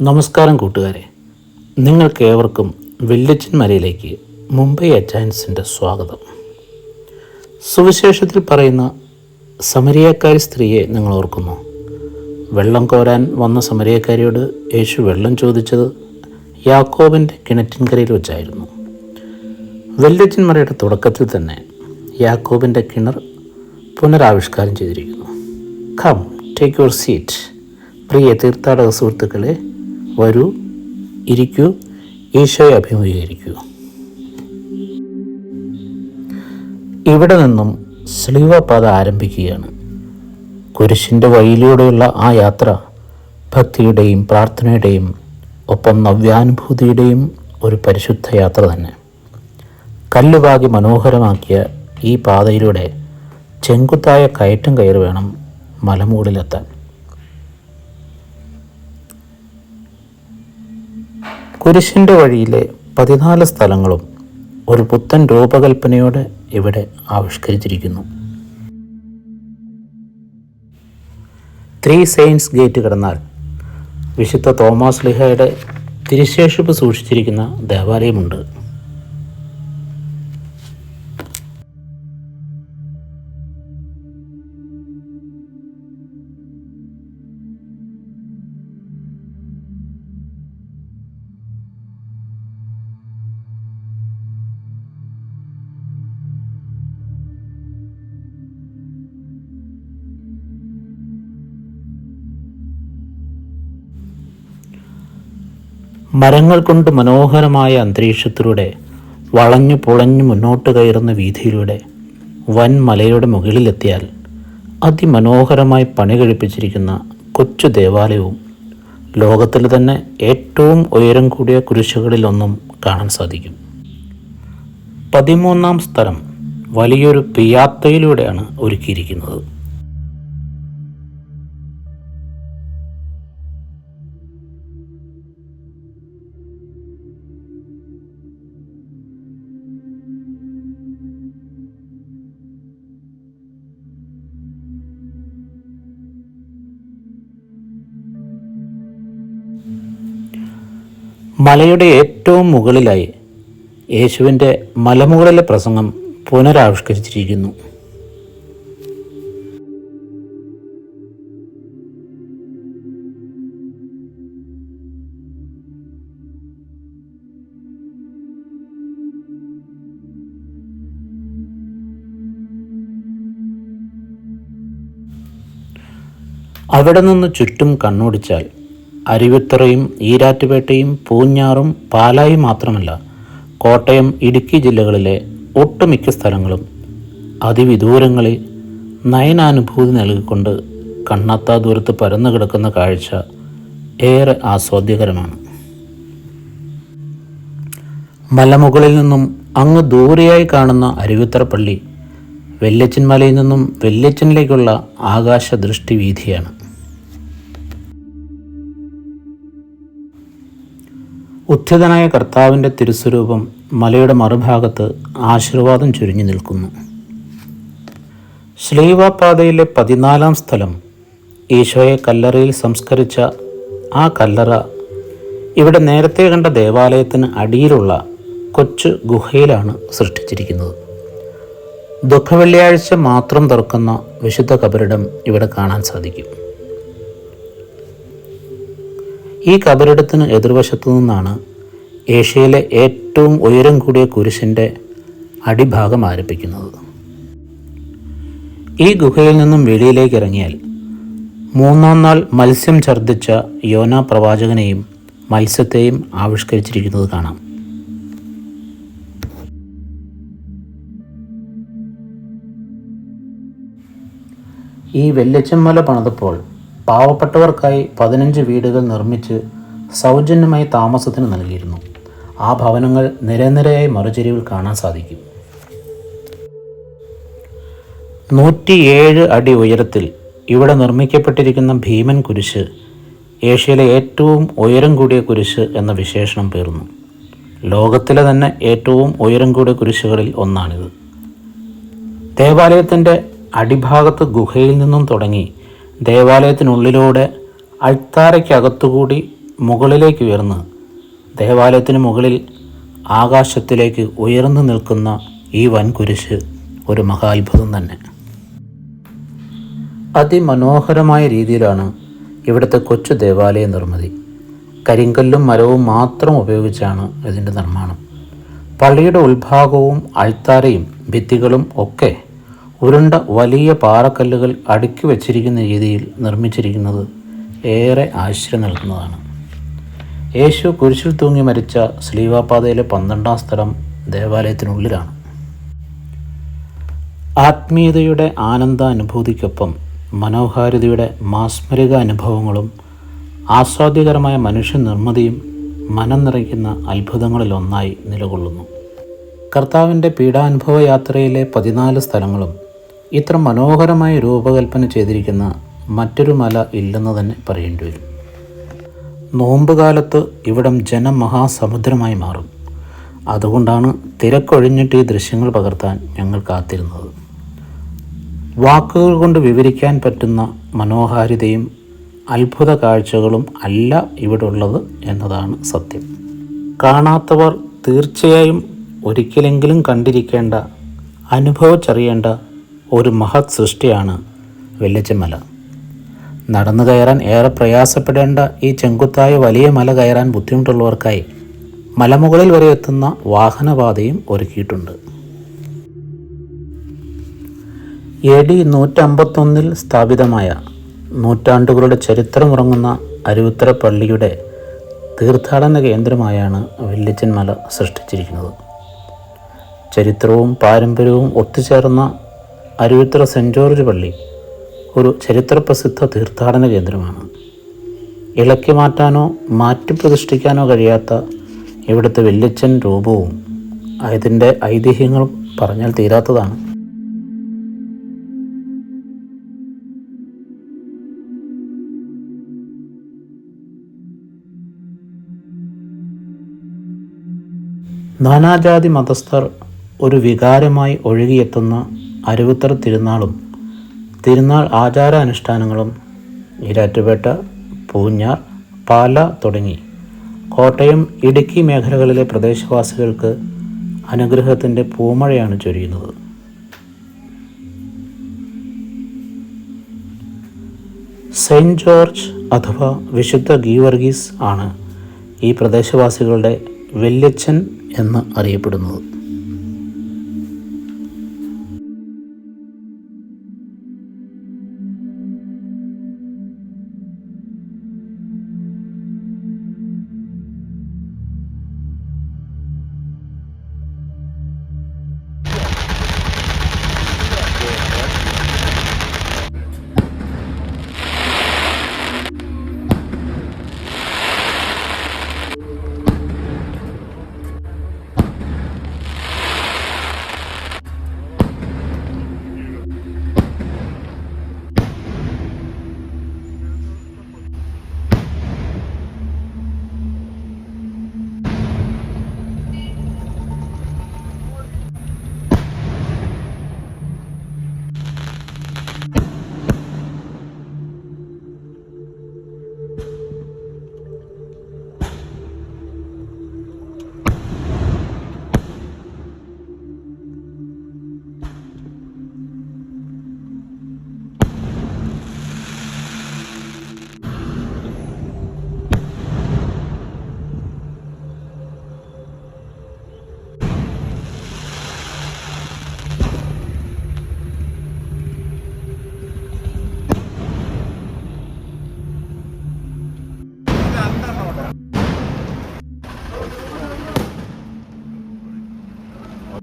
നമസ്കാരം കൂട്ടുകാരെ. നിങ്ങൾക്ക് ഏവർക്കും വെള്ളിച്ചൻ മലയിലേക്ക് മുംബൈ അജാൻസിന്റെ സ്വാഗതം. സുവിശേഷത്തിൽ പറയുന്ന സമരിയക്കാരി സ്ത്രീയെ നിങ്ങൾ ഓർക്കുന്നു. വെള്ളം കോരാൻ വന്ന സമരിയക്കാരിയോട് യേശു വെള്ളം ചോദിച്ചത് യാക്കോബിന്റെ കിണറ്റിൻകരയിൽ വെച്ചായിരുന്നു. മലയുടെ തുടക്കത്തിൽ തന്നെ യാക്കോബിന്റെ കിണർ പുനരാവിഷ്കാരം ചെയ്തിരിക്കുന്നു. കം ടേക്ക് യുവർ സീറ്റ് പ്രിയ തീർത്ഥാടക സുഹൃത്തുക്കളെ വരൂ ഇരിക്കൂ ഈശോയെ അഭിമുഖീകരിക്കൂ. ഇവിടെ നിന്നും സ്ലീവ പാത ആരംഭിക്കുകയാണ്. കുരിശിന്റെ വഴിയിലൂടെയുള്ള ആ യാത്ര ഭക്തിയുടെയും പ്രാർത്ഥനയുടെയും ഒപ്പം നവ്യാനുഭൂതിയുടെയും ഒരു പരിശുദ്ധ യാത്ര തന്നെ. കല്ലുപാകി മനോഹരമാക്കിയ ഈ പാതയിലൂടെ ചെങ്കുത്തായ കയറ്റം കയറി വേണം മലമുകളിലെത്താൻ. കുരിശിന്റെ വഴിയിലെ പതിനാല് സ്ഥലങ്ങളും ഒരു പുത്തൻ രൂപകൽപ്പനയോടെ ഇവിടെ ആവിഷ്കരിച്ചിരിക്കുന്നു. ത്രീ സെയിൻസ് ഗേറ്റ് കടന്നാൽ വിശുദ്ധ തോമസ് ലിഹയുടെ തിരുശേഷിപ്പ് സൂക്ഷിച്ചിരിക്കുന്ന ദേവാലയമുണ്ട്. മരങ്ങൾ കൊണ്ട് മനോഹരമായ അന്തരീക്ഷത്തിലൂടെ വളഞ്ഞു പുളഞ്ഞു മുന്നോട്ട് കയറുന്ന വീതിയിലൂടെ വൻ മലയുടെ മുകളിലെത്തിയാൽ അതിമനോഹരമായി പണി കഴിപ്പിച്ചിരിക്കുന്ന കൊച്ചു ദേവാലയവും ലോകത്തിൽ തന്നെ ഏറ്റവും ഉയരം കൂടിയ കുരിശുകളിലൊന്നും കാണാൻ സാധിക്കും. പതിമൂന്നാം സ്ഥലം വലിയൊരു പിയാത്തയിലൂടെയാണ് ഒരുക്കിയിരിക്കുന്നത്. മലയുടെ ഏറ്റവും മുകളിലായി യേശുവിന്റെ മലമുകളിലെ പ്രസംഗം പുനരാവിഷ്കരിച്ചിരിക്കുന്നു. അവിടെ നിന്ന് ചുറ്റും കണ്ണോടിച്ചാൽ അരുവിത്തറയും ഈരാറ്റുപേട്ടയും പൂഞ്ഞാറും പാലായും മാത്രമല്ല കോട്ടയം ഇടുക്കി ജില്ലകളിലെ ഒട്ടുമിക്ക സ്ഥലങ്ങളും അതിവിദൂരങ്ങളിൽ നയനാനുഭൂതി നൽകിക്കൊണ്ട് കണ്ണത്താ ദൂരത്ത് പരന്നു കിടക്കുന്ന കാഴ്ച ഏറെ ആസ്വാദ്യകരമാണ്. മലമുകളിൽ നിന്നും അങ്ങ് ദൂരെയായി കാണുന്ന അരുവിത്തറ പള്ളി വെല്ലച്ചൻ മലയിൽ നിന്നും വെല്ലച്ചനിലേക്കുള്ള ആകാശ ദൃഷ്ടി വീതിയാണ് ഉത്ഥിതനായ കർത്താവിന്റെ തിരുസ്വരൂപം മലയുടെ മറുഭാഗത്ത് ആശീർവാദം ചുരിഞ്ഞു നിൽക്കുന്നു. ശ്ലീവാപാതയിലെ പതിനാലാം സ്ഥലം ഈശോയെ കല്ലറയിൽ സംസ്കരിച്ച ആ കല്ലറ ഇവിടെ നേരത്തെ കണ്ട ദേവാലയത്തിന് അടിയിലുള്ള കൊച്ചു ഗുഹയിലാണ് സൃഷ്ടിച്ചിരിക്കുന്നത്. ദുഃഖവെള്ളിയാഴ്ച മാത്രം തുറക്കുന്ന വിശുദ്ധ കബരിടം ഇവിടെ കാണാൻ സാധിക്കും. ഈ കബറിടത്തിന് എതിർവശത്തു നിന്നാണ് ഏഷ്യയിലെ ഏറ്റവും ഉയരം കൂടിയ കുരിശിന്റെ അടിഭാഗം ആരംഭിക്കുന്നത്. ഈ ഗുഹയിൽ നിന്നും വെളിയിലേക്ക് ഇറങ്ങിയാൽ മൂന്നാം നാൾ മത്സ്യം ഛർദ്ദിച്ച യോന പ്രവാചകനെയും മത്സ്യത്തെയും ആവിഷ്കരിച്ചിരിക്കുന്നത് കാണാം. ഈ വെല്ലച്ചമ്മല പണിതപ്പോൾ പാവപ്പെട്ടവർക്കായി പതിനഞ്ച് വീടുകൾ നിർമ്മിച്ച് സൗജന്യമായി താമസത്തിന് നൽകിയിരുന്നു. ആ ഭവനങ്ങൾ നിരനിരയായി മറുചെരിവിൽ കാണാൻ സാധിക്കും. നൂറ്റിയേഴ് അടി ഉയരത്തിൽ ഇവിടെ നിർമ്മിക്കപ്പെട്ടിരിക്കുന്ന ഭീമൻ കുരിശ് ഏഷ്യയിലെ ഏറ്റവും ഉയരം കൂടിയ കുരിശ് എന്ന വിശേഷണം പേർന്നു ലോകത്തിലെ തന്നെ ഏറ്റവും ഉയരം കൂടിയ കുരിശുകളിൽ ഒന്നാണിത്. ദേവാലയത്തിന്റെ അടിഭാഗത്ത് ഗുഹയിൽ നിന്നും തുടങ്ങി ദേവാലയത്തിനുള്ളിലൂടെ അൾത്താരയ്ക്കകത്തുകൂടി മുകളിലേക്ക് ഉയർന്ന് ദേവാലയത്തിന് മുകളിൽ ആകാശത്തിലേക്ക് ഉയർന്നു നിൽക്കുന്ന ഈ വൻകുരിശ് ഒരു മഹാത്ഭുതം തന്നെ. അതിമനോഹരമായ രീതിയിലാണ് ഇവിടുത്തെ കൊച്ചു ദേവാലയ നിർമ്മിതി. കരിങ്കല്ലും മരവും മാത്രം ഉപയോഗിച്ചാണ് ഇതിന്റെ നിർമ്മാണം. പള്ളിയുടെ ഉൾഭാഗവും അൾത്താരയും ഭിത്തികളും ഒക്കെ ഉരുണ്ട വലിയ പാറക്കല്ലുകൾ അടുക്കി വച്ചിരിക്കുന്ന രീതിയിൽ നിർമ്മിച്ചിരിക്കുന്നത് ഏറെ ആശ്ചര്യം നൽകുന്നതാണ്. യേശു കുരിശിൽ തൂങ്ങി മരിച്ച സ്ലീവാപാതയിലെ പന്ത്രണ്ടാം സ്ഥലം ദേവാലയത്തിനുള്ളിലാണ്. ആത്മീയതയുടെ ആനന്ദാനുഭൂതിക്കൊപ്പം മനോഹാരിതയുടെ മാസ്മരിക അനുഭവങ്ങളും ആസ്വാദ്യകരമായ മനുഷ്യ നിർമ്മിതിയും മനം നിറയ്ക്കുന്ന അത്ഭുതങ്ങളിലൊന്നായി നിലകൊള്ളുന്നു. കർത്താവിന്റെ പീഡാനുഭവ യാത്രയിലെ പതിനാല് സ്ഥലങ്ങളും ഇത്ര മനോഹരമായി രൂപകൽപ്പന ചെയ്തിരിക്കുന്ന മറ്റൊരു മല ഇല്ലെന്ന് തന്നെ പറയേണ്ടി വരും. നോമ്പുകാലത്ത് ഇവിടം ജനമഹാസമുദ്രമായി മാറും. അതുകൊണ്ടാണ് തിരക്കൊഴിഞ്ഞിട്ട് ഈ ദൃശ്യങ്ങൾ പകർത്താൻ ഞങ്ങൾ കാത്തിരുന്നത്. വാക്കുകൾ കൊണ്ട് വിവരിക്കാൻ പറ്റുന്ന മനോഹാരിതയും അത്ഭുത കാഴ്ചകളും അല്ല ഇവിടെ ഉള്ളത് എന്നതാണ് സത്യം. കാണാത്തവർ തീർച്ചയായും ഒരിക്കലെങ്കിലും കണ്ടിരിക്കേണ്ട അനുഭവിച്ചറിയേണ്ട ഒരു മഹത് സൃഷ്ടിയാണ് വെള്ളിച്ചമല. നടന്നു കയറാൻ ഏറെ പ്രയാസപ്പെടേണ്ട ഈ ചെങ്കുത്തായ വലിയ മല കയറാൻ ബുദ്ധിമുട്ടുള്ളവർക്കായി മലമുകളിൽ വരെ എത്തുന്ന വാഹനപാതയും ഒരുക്കിയിട്ടുണ്ട്. എ ഡി നൂറ്റമ്പത്തൊന്നിൽ സ്ഥാപിതമായ നൂറ്റാണ്ടുകളുടെ ചരിത്രമുറങ്ങുന്ന അരുവിത്തര പള്ളിയുടെ തീർത്ഥാടന കേന്ദ്രമായാണ് വെള്ളിച്ചൻ മല സൃഷ്ടിച്ചിരിക്കുന്നത്. ചരിത്രവും പാരമ്പര്യവും ഒത്തുചേർന്ന അരുവിത്തറ സെന്റ് ജോർജ് പള്ളി ഒരു ചരിത്രപ്രസിദ്ധ തീർത്ഥാടന കേന്ദ്രമാണ്. ഇളക്കി മാറ്റാനോ മാറ്റി പ്രതിഷ്ഠിക്കാനോ കഴിയാത്ത ഇവിടുത്തെ വെല്ലിച്ചൻ രൂപവും അതിന്റെ ഐതിഹ്യങ്ങളും പറഞ്ഞാൽ തീരാത്തതാണ്. നാനാജാതി മതസ്ഥർ ഒരു വികാരമായി ഒഴുകിയെത്തുന്ന അരുവിത്തറ തിരുനാളും തിരുനാൾ ആചാരാനുഷ്ഠാനങ്ങളും ഈരാറ്റുപേട്ട പൂഞ്ഞാർ പാല തുടങ്ങി. കോട്ടയം ഇടുക്കി മേഖലകളിലെ പ്രദേശവാസികൾക്ക് അനുഗ്രഹത്തിന്റെ പൂമഴയാണ് ചൊരിയുന്നത്. സെയിന്റ് ജോർജ് അഥവാ വിശുദ്ധ ഗീവർഗീസ് ആണ് ഈ പ്രദേശവാസികളുടെ വെല്ലച്ചൻ എന്ന് അറിയപ്പെടുന്നത്.